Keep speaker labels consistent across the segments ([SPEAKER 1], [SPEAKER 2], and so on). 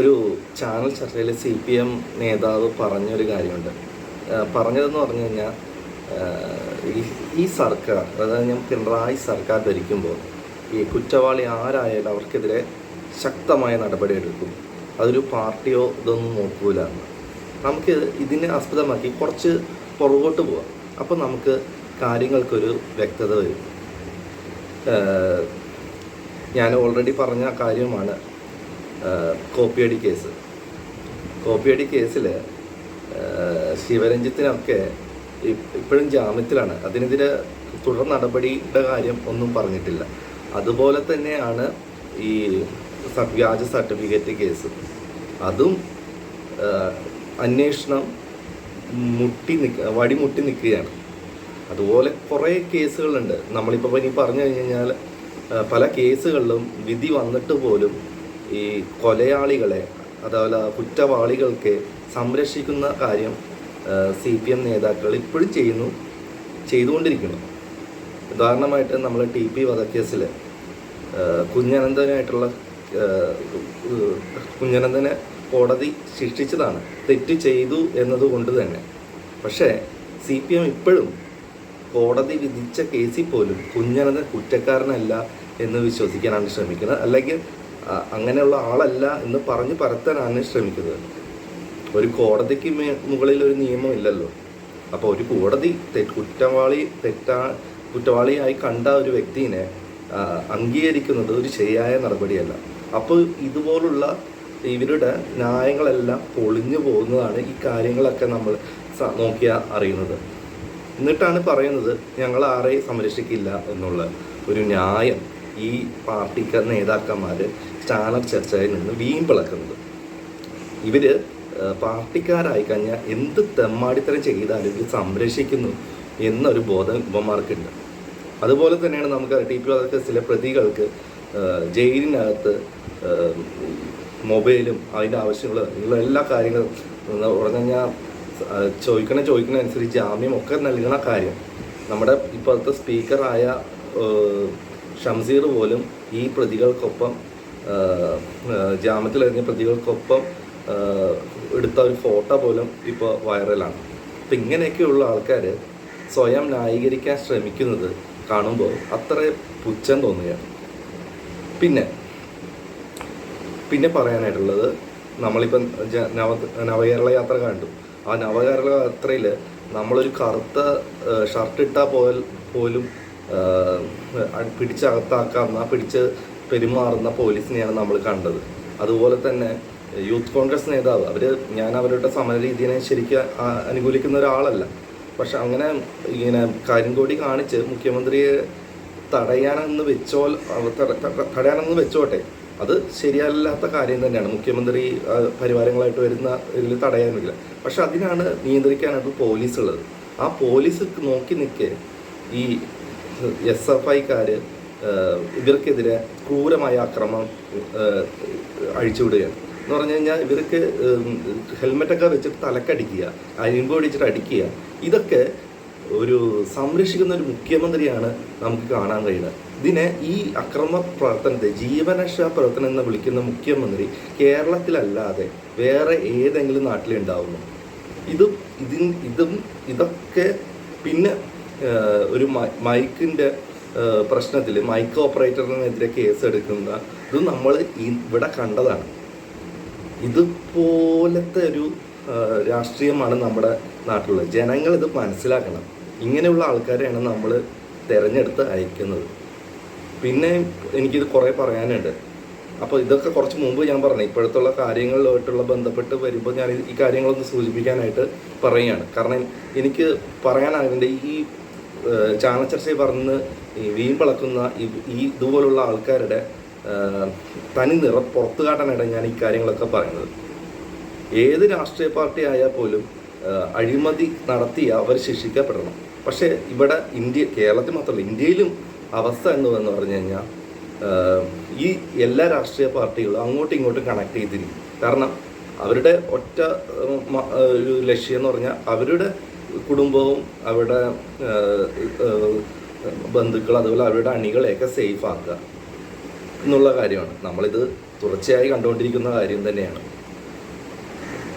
[SPEAKER 1] ഒരു ചാനൽ ചർച്ചയിൽ C P M നേതാവ് പറഞ്ഞൊരു കാര്യമുണ്ട്. പറഞ്ഞതെന്ന് പറഞ്ഞു കഴിഞ്ഞാൽ ഈ സർക്കാർ അതായത് ഞാൻ പിണറായി സർക്കാർ ഭരിക്കുമ്പോൾ ഈ കുറ്റവാളി ആരായാലും അവർക്കെതിരെ ശക്തമായ നടപടി എടുക്കും. അതൊരു പാർട്ടിയോ ഇതൊന്നും നോക്കൂല. നമുക്ക് ഇതിനെ ആസ്പദമാക്കി കുറച്ച് പുറകോട്ട് പോവാം. അപ്പോൾ നമുക്ക് കാര്യങ്ങൾക്കൊരു വ്യക്തത വരും. ഞാൻ ഓൾറെഡി പറഞ്ഞ കാര്യമാണ്. കോപ്പിയടി കേസ്. കോപ്പിയടി കേസിൽ ശിവരഞ്ജിത്തിനൊക്കെ ഇപ്പോഴും ജാമ്യത്തിലാണ്. അതിനെതിരെ തുടർ നടപടിയുടെ കാര്യം ഒന്നും പറഞ്ഞിട്ടില്ല. അതുപോലെ തന്നെയാണ് ഈ വ്യാജ സർട്ടിഫിക്കറ്റ് കേസ്. അതും അന്വേഷണം മുട്ടി നിൽക്ക വടി മുട്ടി നിൽക്കുകയാണ് അതുപോലെ കുറേ കേസുകളുണ്ട്. നമ്മളിപ്പോൾ ഇനി പറഞ്ഞു കഴിഞ്ഞു കഴിഞ്ഞാൽ പല കേസുകളിലും വിധി വന്നിട്ട് പോലും ഈ കൊലയാളികളെ അതുപോലെ കുറ്റവാളികൾക്ക് സംരക്ഷിക്കുന്ന കാര്യം സി പി എം നേതാക്കൾ ഇപ്പോഴും ചെയ്യുന്നു ചെയ്തുകൊണ്ടിരിക്കുന്നു. ഉദാഹരണമായിട്ട് നമ്മൾ ടി പി വധക്കേസിൽ കുഞ്ഞനന്തനായിട്ടുള്ള കുഞ്ഞനന്തനെ കോടതി ശിക്ഷിച്ചതാണ്. തെറ്റ് ചെയ്തു എന്നതുകൊണ്ട് തന്നെ. പക്ഷേ സി പി എം ഇപ്പോഴും കോടതി വിധിച്ച കേസിൽ പോലും കുഞ്ഞനന്തൻ കുറ്റക്കാരനല്ല എന്ന് വിശ്വസിക്കാനാണ് ശ്രമിക്കുന്നത്. അല്ലെങ്കിൽ അങ്ങനെയുള്ള ആളല്ല എന്ന് പറഞ്ഞ് പരത്താനാണ് ശ്രമിക്കുന്നത്. ഒരു കോടതിക്ക് മുകളിൽ ഒരു നിയമം ഇല്ലല്ലോ. അപ്പോൾ ഒരു കോടതി കുറ്റവാളി തെറ്റാ കുറ്റവാളിയായി കണ്ട ഒരു വ്യക്തിനെ അംഗീകരിക്കുന്നത് ഒരു ശരിയായ നടപടിയല്ല. അപ്പോൾ ഇതുപോലുള്ള ഇവരുടെ ന്യായങ്ങളെല്ലാം പൊളിഞ്ഞു പോകുന്നതാണ് ഈ കാര്യങ്ങളൊക്കെ നമ്മൾ നോക്കിയാൽ അറിയുന്നത്. എന്നിട്ടാണ് പറയുന്നത് ഞങ്ങൾ ആരെയും സംരക്ഷിക്കില്ല എന്നുള്ള ഒരു ന്യായം ഈ പാർട്ടിക്ക് നേതാക്കന്മാർ ചാനൽ ചർച്ചയിൽ നിന്ന് വീമ്പിളക്കുന്നത് ഇവർ പാർട്ടിക്കാരായി കഴിഞ്ഞാൽ എന്ത് തെമ്മാടിത്തരം ചെയ്താലും ഇത് സംരക്ഷിക്കുന്നു എന്നൊരു ബോധം ഇവന്മാർക്കുണ്ട്. അതുപോലെ തന്നെയാണ് നമുക്ക് ടി പി കേസിലെ പ്രതികൾക്ക് ആ, ജയിലിനകത്ത് മൊബൈലും അതിന്റെ ഇങ്ങനെ എല്ലാ കാര്യങ്ങളും പറഞ്ഞു കഴിഞ്ഞാൽ ചോദിക്കണ ചോദിക്കണ അനുസരിച്ച് ജാമ്യം ഒക്കെ നൽകണ കാര്യം. നമ്മുടെ ഇപ്പോഴത്തെ സ്പീക്കറായ ഷംസീർ പോലും ഈ പ്രതികൾക്കൊപ്പം ജാമ്യത്തിലിറങ്ങിയ പ്രതികൾക്കൊപ്പം എടുത്ത ഒരു ഫോട്ടോ പോലും ഇപ്പോൾ വൈറലാണ്. അപ്പം ഇങ്ങനെയൊക്കെയുള്ള ആൾക്കാർ സ്വയം ന്യായീകരിക്കാൻ ശ്രമിക്കുന്നത് കാണുമ്പോൾ അത്ര പുച്ഛം തോന്നുകയാണ്. പിന്നെ പിന്നെ പറയാനായിട്ടുള്ളത് നമ്മളിപ്പം നവ നവകേരള യാത്ര കണ്ടു. ആ നവകേരള യാത്രയിൽ നമ്മളൊരു കറുത്ത ഷർട്ട് ഇട്ടാൽ പോൽ പോലും പിടിച്ചകത്താക്കാം എന്നാൽ പിടിച്ച് പെരുമാറുന്ന പോലീസിനെയാണ് നമ്മൾ കണ്ടത്. അതുപോലെ തന്നെ യൂത്ത് കോൺഗ്രസ് നേതാവ്. അവർ ഞാൻ അവരുടെ സമര രീതിയെ ശരിക്കും അനുകൂലിക്കുന്ന ഒരാളല്ല. പക്ഷെ അങ്ങനെ ഇങ്ങനെ കരിങ്കോടി കാണിച്ച് മുഖ്യമന്ത്രിയെ തടയാനെന്ന് വെച്ചോ തടയാനെന്ന് വെച്ചോട്ടെ. അത് ശരിയല്ലാത്ത കാര്യം തന്നെയാണ്. മുഖ്യമന്ത്രി പരിവാരങ്ങളായിട്ട് വരുന്ന ഇതിൽ തടയാനില്ല. പക്ഷെ അതിനാണ് നിയന്ത്രിക്കാനായിട്ട് പോലീസ് ഉള്ളത് ആ പോലീസ് നോക്കി നിൽക്കെ ഈ എസ് എഫ് ഐക്കാർ ഇവർക്കെതിരെ ക്രൂരമായ ആക്രമണം അഴിച്ചുവിടുകയാണ്. എന്ന് പറഞ്ഞു കഴിഞ്ഞാൽ ഇവർക്ക് ഹെൽമെറ്റൊക്കെ വെച്ചിട്ട് തലക്കടിക്കുക അരിമ്പ് പിടിച്ചിട്ട് അടിക്കുക ഇതൊക്കെ ഒരു സംരക്ഷിക്കുന്ന ഒരു മുഖ്യമന്ത്രിയാണ് നമുക്ക് കാണാൻ കഴിയുന്നത്. ഇതിനെ ഈ അക്രമ പ്രവർത്തനത്തെ ജീവനരക്ഷാ പ്രവർത്തനം എന്ന് വിളിക്കുന്ന മുഖ്യമന്ത്രി കേരളത്തിലല്ലാതെ വേറെ ഏതെങ്കിലും നാട്ടിലുണ്ടാവുന്നു ഇതും ഇതിൻ ഇതും ഇതൊക്കെ പിന്നെ ഒരു മൈക്കിന്റെ പ്രശ്നത്തിൽ മൈക്ക് ഓപ്പറേറ്ററിനെതിരെ കേസ് എടുക്കുന്ന ഇത് നമ്മൾ ഇവിടെ കണ്ടതാണ്. ഇതുപോലത്തെ ഒരു രാഷ്ട്രീയമാണ് നമ്മുടെ നാട്ടിലുള്ളത്. ജനങ്ങൾ ഇത് മനസ്സിലാക്കണം. ഇങ്ങനെയുള്ള ആൾക്കാരെയാണ് നമ്മൾ തിരഞ്ഞെടുത്ത് അയക്കുന്നത്. പിന്നെ എനിക്കിത് കുറേ പറയാനുണ്ട്. അപ്പോൾ ഇതൊക്കെ കുറച്ച് മുമ്പ് ഞാൻ പറഞ്ഞു ഇപ്പോഴത്തുള്ള കാര്യങ്ങളിലായിട്ടുള്ള ബന്ധപ്പെട്ട് വരുമ്പോൾ ഞാൻ ഈ കാര്യങ്ങളൊന്ന് സൂചിപ്പിക്കാനായിട്ട് പറയുകയാണ്. കാരണം എനിക്ക് പറയാനാകുന്നുണ്ട് ഈ ചാനൽ പറഞ്ഞ് ഈ വീമ്പിളക്കുന്ന ഈ ഇതുപോലുള്ള ആൾക്കാരുടെ തനി നിറം പുറത്തു കാട്ടാനായിട്ട് ഞാൻ ഈ കാര്യങ്ങളൊക്കെ പറയുന്നത്. ഏത് രാഷ്ട്രീയ പാർട്ടി ആയാൽ പോലും അഴിമതി നടത്തി അവർ ശിക്ഷിക്കപ്പെടണം. പക്ഷേ ഇവിടെ ഇന്ത്യ കേരളത്തിൽ മാത്രമല്ല ഇന്ത്യയിലും അവസ്ഥ എന്ന് എന്ന് പറഞ്ഞു കഴിഞ്ഞാൽ ഈ എല്ലാ രാഷ്ട്രീയ പാർട്ടികളും അങ്ങോട്ടും ഇങ്ങോട്ടും കണക്ട് ചെയ്തിരിക്കും. കാരണം അവരുടെ ഒറ്റ ഒരു ലക്ഷ്യം എന്ന് പറഞ്ഞാൽ അവരുടെ കുടുംബവും അവരുടെ ബന്ധുക്കൾ അതുപോലെ അവരുടെ അണികളെയൊക്കെ സേഫ് ആക്കുക എന്നുള്ള കാര്യമാണ്. നമ്മളിത് തുടർച്ചയായി കണ്ടുകൊണ്ടിരിക്കുന്ന കാര്യം തന്നെയാണ്.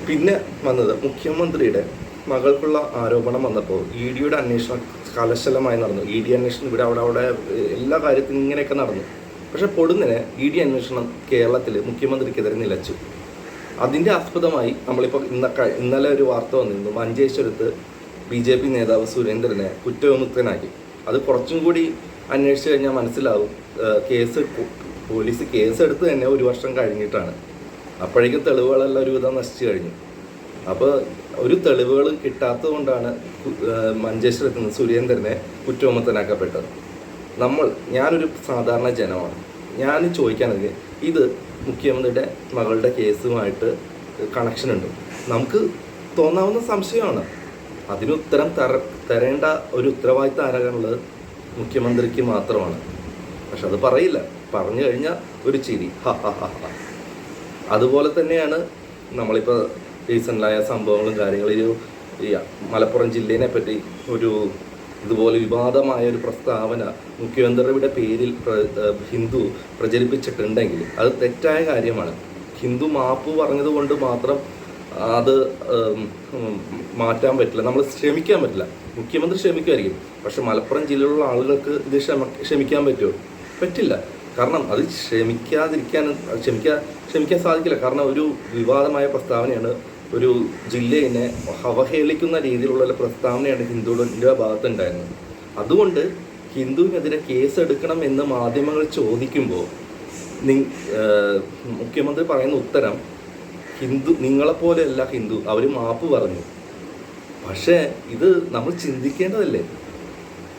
[SPEAKER 1] പിന്നെ വന്നത് മുഖ്യമന്ത്രിയുടെ മകൾക്കുള്ള ആരോപണം വന്നപ്പോൾ ഇ ഡിയുടെ അന്വേഷണം കലശലമായി നടന്നു. ഇ ഡി അന്വേഷണം ഇവിടെ അവിടെ അവിടെ എല്ലാ കാര്യത്തിനും ഇങ്ങനെയൊക്കെ നടന്നു. പക്ഷെ പൊടുന്നിനെ ഇ ഡി അന്വേഷണം കേരളത്തിൽ മുഖ്യമന്ത്രിക്കെതിരെ നിലച്ചു. അതിന്റെ ആസ്പദമായി നമ്മളിപ്പോൾ ഇന്ന ഇന്നലെ ഒരു വാർത്ത വന്നിരുന്നു. മഞ്ചേശ്വരത്ത് ബി ജെ പി നേതാവ് സുരേന്ദ്രനെ കുറ്റവിമുക്തനാക്കി. അത് കുറച്ചും കൂടി അന്വേഷിച്ച് കഴിഞ്ഞാൽ മനസ്സിലാവും കേസ് പോലീസ് കേസെടുത്ത് തന്നെ ഒരു വർഷം കഴിഞ്ഞിട്ടാണ്. അപ്പോഴേക്കും തെളിവുകളെല്ലാം ഒരുവിധം നശിച്ചു കഴിഞ്ഞു. അപ്പോൾ ഒരു തെളിവുകൾ കിട്ടാത്തത് കൊണ്ടാണ് മഞ്ചേശ്വരത്തിൽ മഞ്ചേശ്വരത്ത് നിന്ന് സുരേന്ദ്രനെ കുറ്റവിമുക്തനാക്കപ്പെട്ടത്. നമ്മൾ ഞാനൊരു സാധാരണ ജനമാണ്. ഞാൻ ചോദിക്കാനത് ഇത് മുഖ്യമന്ത്രിയുടെ മകളുടെ കേസുമായിട്ട് കണക്ഷനുണ്ട്. നമുക്ക് തോന്നാവുന്ന സംശയമാണ്. അതിന് ഉത്തരം തര തരേണ്ട ഒരു ഉത്തരവാദിത്തം ആരാകാനുള്ളത് മുഖ്യമന്ത്രിക്ക് മാത്രമാണ്. പക്ഷെ അത് പറയില്ല. പറഞ്ഞു കഴിഞ്ഞാൽ ഒരു ചിരി. അതുപോലെ തന്നെയാണ് നമ്മളിപ്പോൾ റീസെന്റായ സംഭവങ്ങളും കാര്യങ്ങളും ഈ മലപ്പുറം ജില്ലേനെ പറ്റി ഒരു ഇതുപോലെ വിവാദമായ ഒരു പ്രസ്താവന മുഖ്യമന്ത്രിയുടെ പേരിൽ പ്ര- ഹിന്ദു പ്രചരിപ്പിച്ചിട്ടുണ്ടെങ്കിൽ അത് തെറ്റായ കാര്യമാണ്. ഹിന്ദു മാപ്പ് പറഞ്ഞതുകൊണ്ട് മാത്രം അത് മാറ്റാൻ പറ്റില്ല. നമ്മൾ ക്ഷമിക്കാൻ പറ്റില്ല. മുഖ്യമന്ത്രി ക്ഷമിക്കുമായിരിക്കും. പക്ഷെ മലപ്പുറം ജില്ലയിലുള്ള ആളുകൾക്ക് ഇത് ക്ഷമ ക്ഷമിക്കാൻ പറ്റുമോ? പറ്റില്ല. കാരണം അത് ക്ഷമിക്കാതിരിക്കാൻ ക്ഷമിക്കാൻ ക്ഷമിക്കാൻ സാധിക്കില്ല. കാരണം ഒരു വിവാദമായ പ്രസ്താവനയാണ് ഒരു ജില്ലയെ അവഹേളിക്കുന്ന രീതിയിലുള്ള പ്രസ്താവനയാണ് ഹിന്ദുവിന്റെ ഭാഗത്തുണ്ടായിരുന്നത്. അതുകൊണ്ട് ഹിന്ദുവിനെതിരെ കേസെടുക്കണം എന്ന് മാധ്യമങ്ങൾ ചോദിക്കുമ്പോൾ മുഖ്യമന്ത്രി പറയുന്ന ഉത്തരം ഹിന്ദു നിങ്ങളെപ്പോലെയല്ല ഹിന്ദു. അവർ മാപ്പ് പറഞ്ഞു. പക്ഷേ ഇത് നമ്മൾ ചിന്തിക്കേണ്ടതല്ലേ?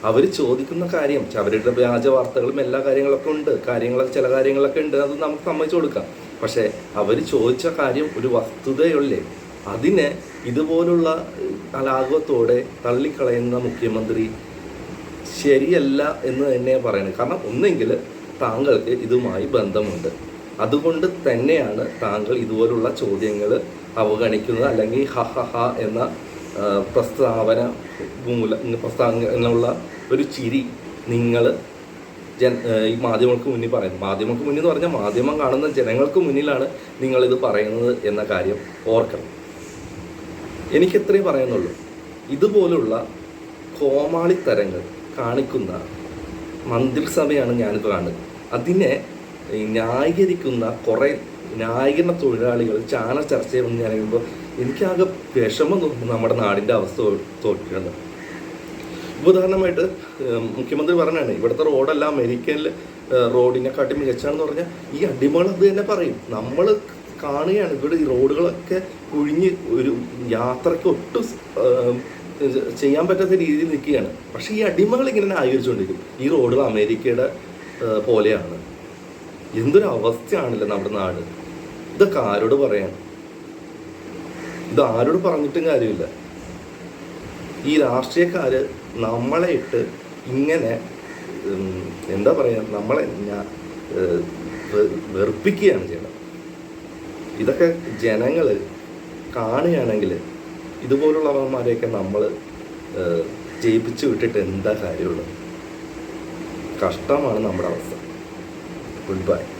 [SPEAKER 1] അവർ ചോദിക്കുന്ന കാര്യം അവരുടെ വ്യാജ വാർത്തകളും എല്ലാ കാര്യങ്ങളൊക്കെ ഉണ്ട്. കാര്യങ്ങളൊക്കെ ചില കാര്യങ്ങളൊക്കെ ഉണ്ട്. അത് നമുക്ക് സമ്മതിച്ചു കൊടുക്കാം. പക്ഷേ അവർ ചോദിച്ച കാര്യം ഒരു വസ്തുതയുള്ളേ അതിനെ ഇതുപോലുള്ള കലാഘവത്തോടെ തള്ളിക്കളയുന്ന മുഖ്യമന്ത്രി ശരിയല്ല എന്ന് തന്നെ പറയുന്നത് കാരണം ഒന്നെങ്കിൽ താങ്കൾക്ക് ഇതുമായി ബന്ധമുണ്ട്. അതുകൊണ്ട് തന്നെയാണ് താങ്കൾ ഇതുപോലുള്ള ചോദ്യങ്ങൾ അവഗണിക്കുന്നത് അല്ലെങ്കിൽ ഹ ഹ ഹ എന്ന പ്രസ്താവന മൂല പ്രസ്താവന എന്നുള്ള ഒരു ചിരി നിങ്ങൾ ജൻ ഈ മാധ്യമങ്ങൾക്ക് മുന്നിൽ പറയുന്നത് മാധ്യമങ്ങൾക്ക് മുന്നിൽ എന്ന് പറഞ്ഞാൽ മാധ്യമം കാണുന്ന ജനങ്ങൾക്ക് മുന്നിലാണ് നിങ്ങളിത് പറയുന്നത് എന്ന കാര്യം ഓർക്കണം. എനിക്ക് ഇത്രേ പറയുന്നുള്ളൂ. ഇതുപോലുള്ള കോമാളിത്തരങ്ങൾ കാണിക്കുന്ന മന്ത്രിസഭയാണ് ഞാനിത് കാണുന്നത്. അതിനെ ന്യായീകരിക്കുന്ന കുറേ ന്യായീകരണ തൊഴിലാളികൾ ചാനൽ ചർച്ചയിൽ വന്ന് ഞാൻ കഴിയുമ്പോൾ എനിക്കാകെ വിഷമം നമ്മുടെ നാടിന്റെ അവസ്ഥ തോറ്റിട്ടുണ്ട് ഉദാഹരണമായിട്ട് മുഖ്യമന്ത്രി പറഞ്ഞാണ് ഇവിടുത്തെ റോഡെല്ലാം അമേരിക്കനിൽ റോഡിനെക്കാട്ടി മികച്ചാണെന്ന് പറഞ്ഞാൽ ഈ അടിമകൾ അത് തന്നെ പറയും. നമ്മൾ കാണുകയാണ് ഇവിടെ ഈ റോഡുകളൊക്കെ കുഴിഞ്ഞ് ഒരു യാത്രയ്ക്ക് ഒട്ടും ചെയ്യാൻ പറ്റാത്ത രീതിയിൽ നിൽക്കുകയാണ്. പക്ഷേ ഈ അടിമകൾ ഇങ്ങനെ ന്യായീകരിച്ചുകൊണ്ടിരിക്കും. ഈ റോഡുകൾ അമേരിക്കയുടെ പോലെയാണ്. എന്തൊരു അവസ്ഥയാണല്ലോ നമ്മുടെ നാട്? ഇതൊക്കെ ആരോട് പറയാൻ? ഇത് ആരോട് പറഞ്ഞിട്ടും കാര്യമില്ല. ഈ രാഷ്ട്രീയക്കാര് നമ്മളെ ഇട്ട് ഇങ്ങനെ എന്താ പറയാ നമ്മളെ വെറുപ്പിക്കുകയാണ് ചെയ്യണം ഇതൊക്കെ ജനങ്ങൾ കാണുകയാണെങ്കിൽ ഇതുപോലുള്ളവന്മാരെയൊക്കെ നമ്മൾ ജയിപ്പിച്ചു വിട്ടിട്ട് എന്താ കാര്യമുള്ളത്? കഷ്ടമാണ് നമ്മുടെ അവസ്ഥ. Good bye